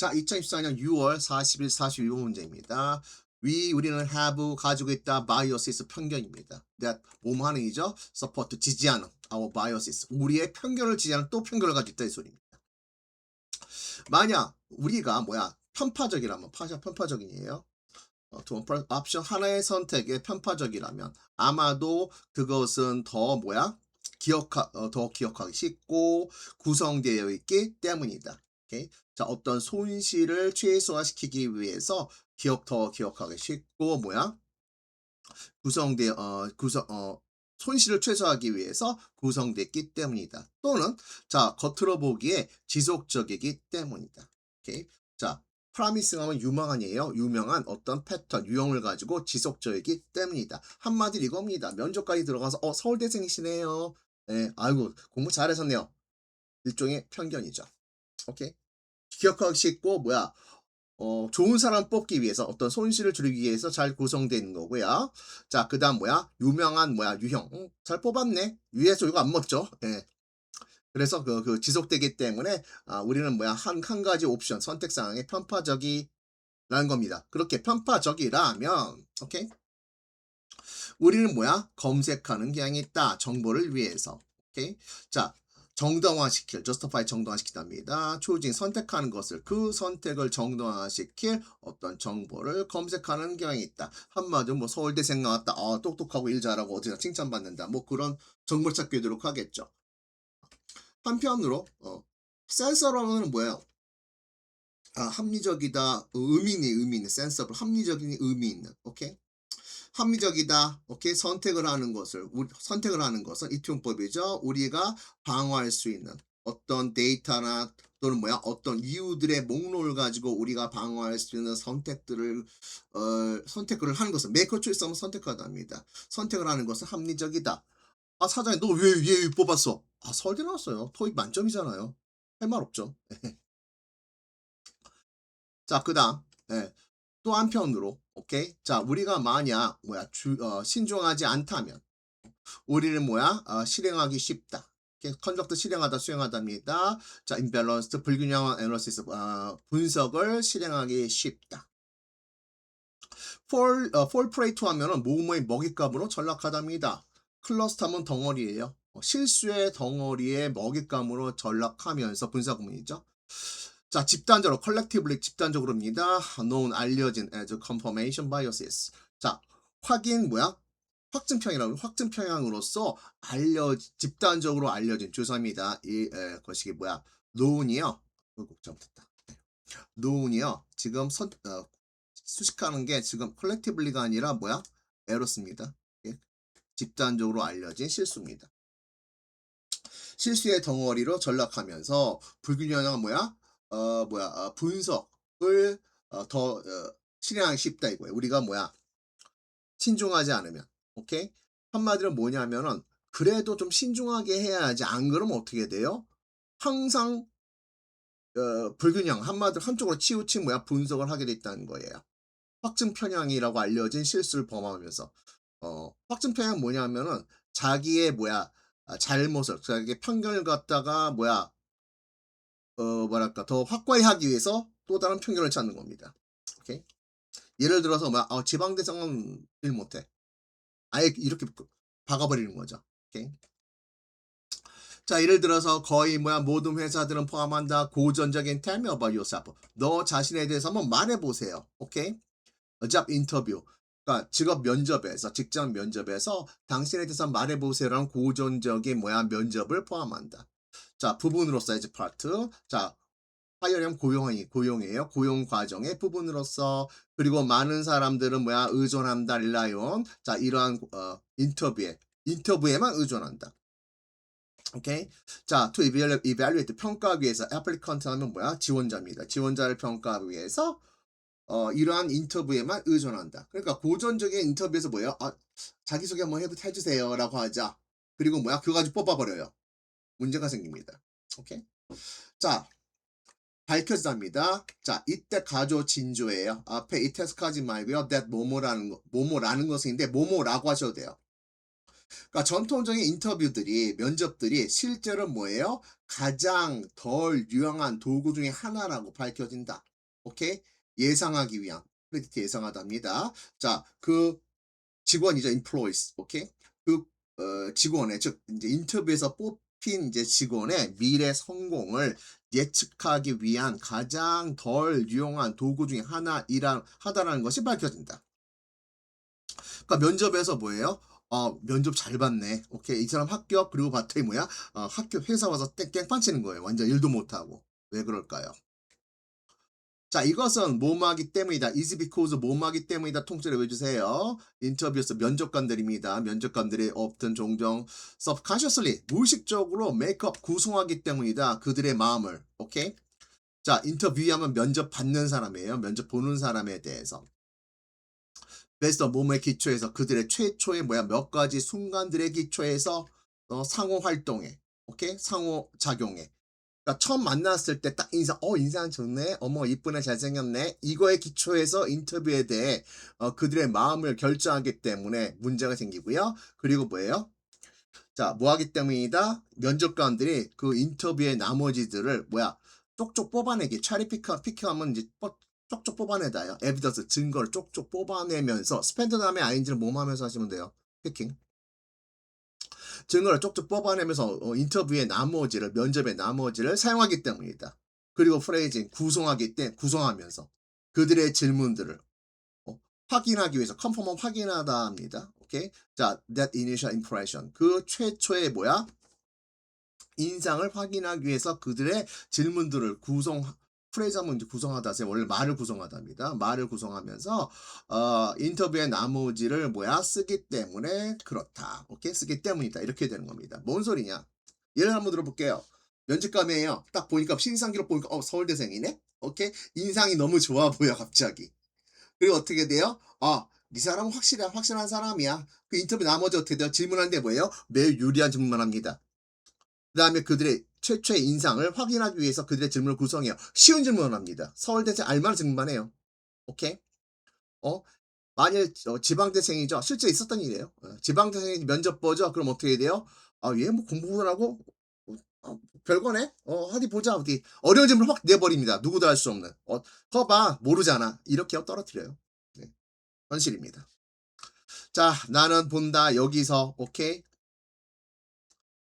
자, 2014년 6월 40일 42번 문제입니다. 위 우리는 have 가지고 있다 biases 편견입니다. that 몸 하는이죠. support 지지하는 our biases 우리의 편견을 지지하는 또 편견을 가지고 있다 이 소리입니다. 만약 우리가 뭐야 편파적이라면 파샤 편파적이에요. 어, 두 번, 옵션 하나의 선택에 편파적이라면 아마도 그것은 더 뭐야 기억하 어, 더 기억하기 쉽고 구성되어 있기 때문이다. 자 어떤 손실을 최소화시키기 위해서 기억 더 기억하기 쉽고 뭐야 구성되 어 구성 어 손실을 최소화하기 위해서 구성됐기 때문이다. 또는 자 겉으로 보기에 지속적이기 때문이다. 오케이? 자 프라미싱 하면 유망한이에요. 유명한 어떤 패턴, 유형을 가지고 지속적이기 때문이다. 한마디로 이겁니다. 면접까지 들어가서 어 서울대생이시네요. 예, 아이고 공부 잘하셨네요. 일종의 편견이죠. 오케이. 기억하기 쉽고 뭐야 어 좋은 사람 뽑기 위해서 어떤 손실을 줄이기 위해서 잘 구성되는 거고요. 자 그 다음 뭐야 유명한 뭐야 유형 음, 잘 뽑았네. 위에서 이거 안 먹죠. 예. 그래서 그, 그 지속되기 때문에 아, 우리는 뭐야 한, 한 가지 옵션 선택 사항에 편파적이라는 겁니다. 그렇게 편파적이라면 오케이 우리는 뭐야 검색하는 경향이 있다 정보를 위해서 오케이 자 정당화시킬 justify 정당화시키답니다. choosing 선택하는 것을 그 선택을 정당화시킬 어떤 정보를 검색하는 경향이 있다. 한마디로 뭐 서울대생 나왔다. 아 똑똑하고 일 잘하고 어디나 칭찬받는다. 뭐 그런 정보를 찾기도록 하겠죠. 한편으로 어, 센서라는 뭐예요? 아, 합리적이다, 의미 있는 의미 있는 센서블 합리적인 의미 있는 오케이 합리적이다. 오케이? 선택을 하는 것을 선택을 하는 것은 이통법이죠. 우리가 방어할 수 있는 어떤 데이터나 또는 뭐야? 어떤 이유들의 목록을 가지고 우리가 방어할 수 있는 선택들을 어, 선택을 하는 것은 메이커 초이스 하면 선택하답니다. 선택을 하는 것은 합리적이다. 아 사장님 너왜왜 뽑았어? 아 서울대 나왔어요. 토익 만점이잖아요. 할 말 없죠. 자, 그 다음, 예, 또 한편으로, 오케이? 자, 우리가 만약, 뭐야, 주, 어, 신중하지 않다면, 우리는 뭐야, 어, 실행하기 쉽다. 컨덕트 실행하다, 수행하다입니다. 자, 임밸런스, 불균형한 애널리시스, 어, 분석을 실행하기 쉽다. 폴, 어, 폴 프레이트 하면은 모모의 먹잇감으로 전락하답니다. 클러스터 하면 덩어리예요. 어, 실수의 덩어리의 먹잇감으로 전락하면서 분사구문이죠. 자, 집단적으로, collectively 집단적으로입니다. known, 알려진 as confirmation biases. 자, 확인 뭐야? 확증평이라고 확증평양으로서 알려 집단적으로 알려진 조사입니다. 이 에, 것이 뭐야? known이요. 어이구, 잘못했다. known이요. 지금 선, 어, 수식하는 게 지금 collectively가 아니라 뭐야? 에러스입니다. 예? 집단적으로 알려진 실수입니다. 실수의 덩어리로 전락하면서 불균형한 뭐야? 어 뭐야 어, 분석을 어, 더 어, 실행하기 쉽다 이거예요. 우리가 뭐야? 신중하지 않으면. 오케이? 한마디로 뭐냐면은 그래도 좀 신중하게 해야지 안 그러면 어떻게 돼요? 항상 어, 불균형 한마디로 한쪽으로 치우친 뭐야? 분석을 하게 됐다는 거예요. 확증 편향이라고 알려진 실수를 범하면서. 어, 확증 편향 뭐냐면은 자기의 뭐야? 아, 잘못을 자기의 편견을 갖다가 뭐야 어 뭐랄까 더 확고히 하기 위해서 또 다른 편견을 찾는 겁니다. 오케이? 예를 들어서 뭐 어, 지방대장은 일 못해. 아예 이렇게 박아버리는 거죠. 오케이? 자 예를 들어서 거의 뭐야 모든 회사들은 포함한다 고전적인 tell me about yourself. 너 자신에 대해서 한번 말해보세요. 오케이? job 인터뷰. 그러니까 직업 면접에서 직장 면접에서 당신에 대해서 말해보세요라는 고전적인 뭐야 면접을 포함한다. 자, 부분으로서 이제 파트. 자, 하이어령 고용이 고용이에요. 고용 과정의 부분으로서 그리고 많은 사람들은 뭐야 의존한다 릴라이온. 자, 이러한 어, 인터뷰에 인터뷰에만 의존한다. 오케이. 자, to evaluate, 평가하기 위해서 applicant 하면 뭐야? 지원자입니다. 지원자를 평가하기 위해서 어, 이러한 인터뷰에만 의존한다. 그러니까 고전적인 인터뷰에서 뭐예요? 아, 자기소개 한번 해, 해주세요라고 하자. 그리고 뭐야? 그거 가지고 뽑아버려요. 문제가 생깁니다. 오케이. 자, 밝혀집니다. 자, 이때 가조 진조예요. 앞에 이 테스트하지 말고요. that 뭐뭐라는 거, 뭐뭐라는 것인데 뭐뭐라고 하셔도 돼요. 그러니까 전통적인 인터뷰들이 면접들이 실제로 뭐예요? 가장 덜 유용한 도구 중에 하나라고 밝혀진다. 오케이? 예상하기 위한 프레디트 예상하답니다. 자, 그 직원이죠, employees. 오케이? 그 어, 직원의 즉 이제 인터뷰에서 뽑 힌 이제 직원의 미래 성공을 예측하기 위한 가장 덜 유용한 도구 중에 하나이라 하다라는 것이 밝혀진다. 그러니까 면접에서 뭐예요? 어, 면접 잘 봤네. 오케이. 이 사람 합격. 그리고 봤더니 뭐야? 어, 학교 회사 와서 땡땡 판 치는 거예요. 완전 일도 못하고. 왜 그럴까요? 자, 이것은 뭐뭐하기 때문이다. is because 뭐뭐하기 때문이다. 통째로 외주세요. 인터뷰에서 면접관들입니다. 면접관들이 often 종종 subconsciously 무의식적으로 메이크업 구성하기 때문이다. 그들의 마음을. 오케이? 자, 인터뷰하면 면접 받는 사람이에요. 면접 보는 사람에 대해서. 그래서 몸의 기초에서 그들의 최초의 뭐야 몇 가지 순간들의 기초에서 어, 상호 활동에 오케이 상호 작용에 그러니까 처음 만났을 때 딱 인상 어 인상 좋네? 어머 이쁘네 잘생겼네? 이거에 기초해서 인터뷰에 대해 어, 그들의 마음을 결정하기 때문에 문제가 생기고요. 그리고 뭐예요? 자 뭐 하기 때문이다? 면접관들이 그 인터뷰의 나머지들을 뭐야? 쪽쪽 뽑아내기. 차리 피크 피크하면 이제 뻗- 쪽쪽 뽑아내다요. 에비던스 증거를 쪽쪽 뽑아내면서 스펜드 다음에 아인지를 몸하면서 하시면 돼요. 피킹. 증거를 쪽쪽 뽑아내면서 어, 인터뷰의 나머지를 면접의 나머지를 사용하기 때문이다. 그리고 프레이징 구성하기 때 구성하면서 그들의 질문들을 어, 확인하기 위해서 컨펌을 확인하다 합니다. 오케이. 자, that initial impression. 그 최초의 뭐야? 인상을 확인하기 위해서 그들의 질문들을 구성 프레이즈하면 이제 구성하다 세 원래 말을 구성하답니다. 말을 구성하면서 어, 인터뷰의 나머지를 뭐야 쓰기 때문에 그렇다. 오케이 쓰기 때문이다. 이렇게 되는 겁니다. 뭔 소리냐? 예를 한번 들어볼게요. 면접감이에요. 딱 보니까 신상 기록 보니까 어 서울대생이네. 오케이 인상이 너무 좋아 보여 갑자기. 그리고 어떻게 돼요? 아, 이 사람은 확실한 확실한 사람이야. 그 인터뷰 나머지 어떻게 돼요? 질문하는데 뭐예요? 매우 유리한 질문만 합니다. 그 다음에 그들의 최초의 인상을 확인하기 위해서 그들의 질문을 구성해요. 쉬운 질문을 합니다. 서울대생 알만한 질문만 해요. 오케이? 어? 만일 어, 지방대생이죠. 실제 있었던 일이에요. 어, 지방대생이 면접 보죠. 그럼 어떻게 돼요? 아, 얘 뭐 공부하라고? 어, 어, 별거네? 어, 어디 보자, 어디. 어려운 질문을 확 내버립니다. 누구도 할 수 없는. 어, 거 봐, 모르잖아. 이렇게 떨어뜨려요. 네. 현실입니다. 자, 나는 본다. 여기서, 오케이?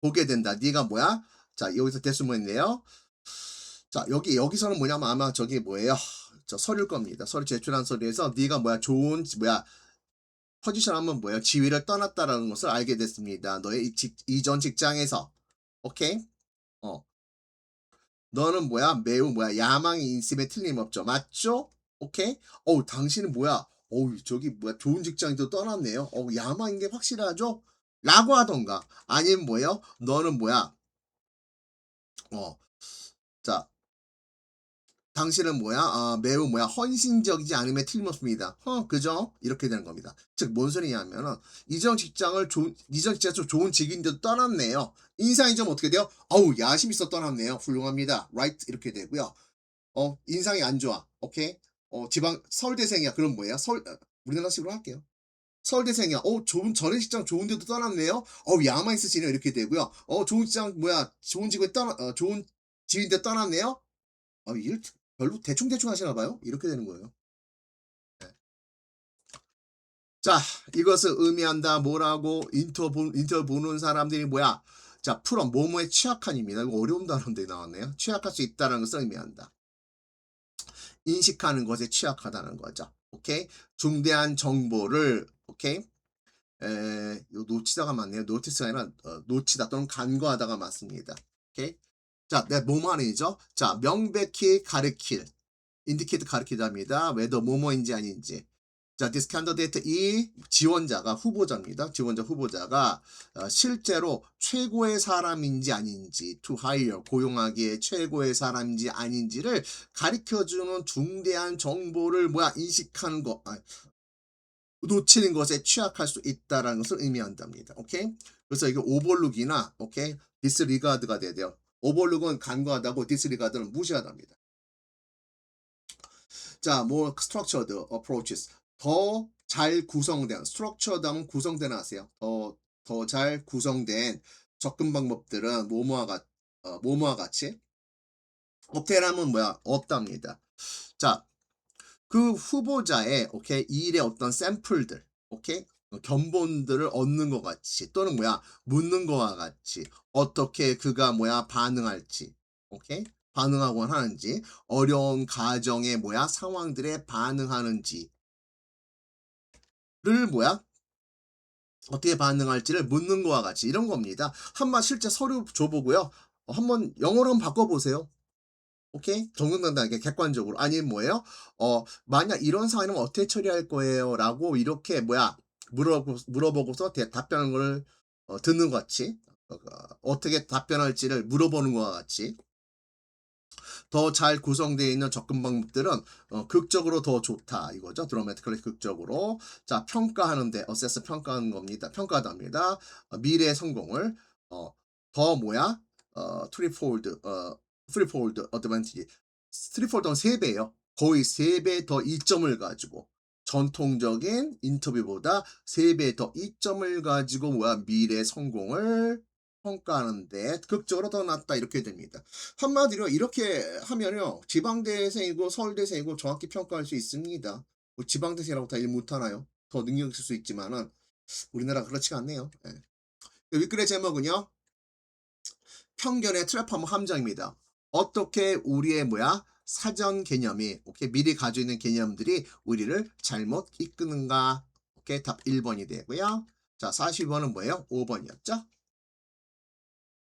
보게 된다. 네가 뭐야? 자, 여기서 대수문인데요. 자, 여기 여기서는 뭐냐면 아마 저기 뭐예요? 저 서류일 겁니다. 서류 제출한 서류에서 네가 뭐야? 좋은 뭐야? 포지션 하면 뭐예요? 지위를 떠났다라는 것을 알게 됐습니다. 너의 이 직, 이전 직장에서. 오케이? 어. 너는 뭐야? 매우 뭐야? 야망이 인심에 틀림없죠. 맞죠? 오케이? 어우, 당신은 뭐야? 어우, 저기 뭐야? 좋은 직장도 떠났네요. 어우, 야망인 게 확실하죠? 라고 하던가. 아니면 뭐예요? 너는 뭐야? 어. 자. 당신은 뭐야? 아, 매우 뭐야? 헌신적이지 않음에 틀림없습니다. 어, 그죠? 이렇게 되는 겁니다. 즉, 뭔 소리냐면은, 이전 직장을 좋은, 이전 직장에서 좋은 직인데도 떠났네요. 인상이 좀 어떻게 돼요? 어우, 야심 있어 떠났네요. 훌륭합니다. right? 이렇게 되고요. 어, 인상이 안 좋아. 오케이? 어, 지방, 서울대생이야. 그럼 뭐예요? 서울, 어, 우리나라식으로 할게요. 서울대생이야. 어, 좋은, 전에 직장 좋은 데도 떠났네요. 어, 야만 있으시네요. 이렇게 되고요. 어, 좋은 직장, 뭐야, 좋은 직원 떠나, 어, 좋은 지인데 떠났네요. 어, 일 별로 대충대충 하시나 봐요. 이렇게 되는 거예요. 네. 자, 이것을 의미한다. 뭐라고? 인터뷰, 인터뷰 보는 사람들이 뭐야? 자, 풀어. 뭐뭐에 취약한입니다. 이거 어려운 단어인데 나왔네요. 취약할 수 있다는 것을 의미한다. 인식하는 것에 취약하다는 거죠. 오케이? 중대한 정보를, 오케이? 에, 요 놓치다가 맞네요. 노티스가 아니라 어, 놓치다 또는 간과하다가 맞습니다. 오케이? 자, 네, 뭐만이죠? 자, 명백히 가르칠. 인디케이트 가르치답니다. whether 뭐뭐인지 아닌지. 자, this candidate 이 지원자가 후보자입니다. 지원자 후보자가 어, 실제로 최고의 사람인지 아닌지 to hire 고용하기에 최고의 사람인지 아닌지를 가르쳐 주는 중대한 정보를 뭐야 인식하는 거 아, 놓치는 것에 취약할 수 있다라는 것을 의미한답니다. 오케이? 그래서 이게 오버룩이나 오케이 디스리가드가 돼야 돼요. 오버룩은 간과하다고 디스리가드는 무시하답니다. 자, more structured approaches. 더 잘 구성된, structured 하면 구성된 하세요. 더, 더 잘 구성된 접근 방법들은 뭐뭐와 같, 어, 뭐뭐와 같이. 없테라면 뭐야? 없답니다. 자, 그 후보자의 오케이 일의 어떤 샘플들, 오케이 어, 견본들을 얻는 것 같이 또는 뭐야 묻는 것과 같이 어떻게 그가 뭐야 반응할지, 오케이 반응하곤 하는지 어려운 가정의 뭐야 상황들에 반응하는지를 뭐야 어떻게 반응할지를 묻는 것과 같이 이런 겁니다. 한번 실제 서류 줘보고요. 어, 한번 영어로 한번 바꿔보세요. 오케이? 정정당당하게 객관적으로 아니면 뭐예요? 어 만약 이런 상황이면 어떻게 처리할 거예요?라고 이렇게 뭐야 물어보, 물어보고서 대- 답변을 어, 듣는 것 같이 어, 어떻게 답변할지를 물어보는 것과 같이 더 잘 구성되어 있는 접근 방법들은 어, 극적으로 더 좋다 이거죠. 드라마티컬리 극적으로 자 평가하는데 어세스 평가하는 겁니다. 평가답니다. 어, 미래의 성공을 어, 더 뭐야 어, 트리폴드 어, 트리폴드 어드밴티지 트리폴드는 3배예요. 거의 3배 더 이점을 가지고 전통적인 인터뷰보다 3배 더 이점을 가지고 뭐야 미래 성공을 평가하는데 극적으로 더 낫다 이렇게 됩니다. 한마디로 이렇게 하면요 지방대생이고 서울대생이고 정확히 평가할 수 있습니다. 뭐 지방대생이라고 다 일 못하나요? 더 능력 있을 수 있지만은 우리나라 그렇지가 않네요. 예. 윗글의 제목은요 편견의 트랩하면 함정입니다. 어떻게 우리의 뭐야 사전 개념이 오케이 미리 가지고 있는 개념들이 우리를 잘못 이끄는가 오케이 답 1번이 되고요. 자 42번은 뭐예요? 5번이었죠?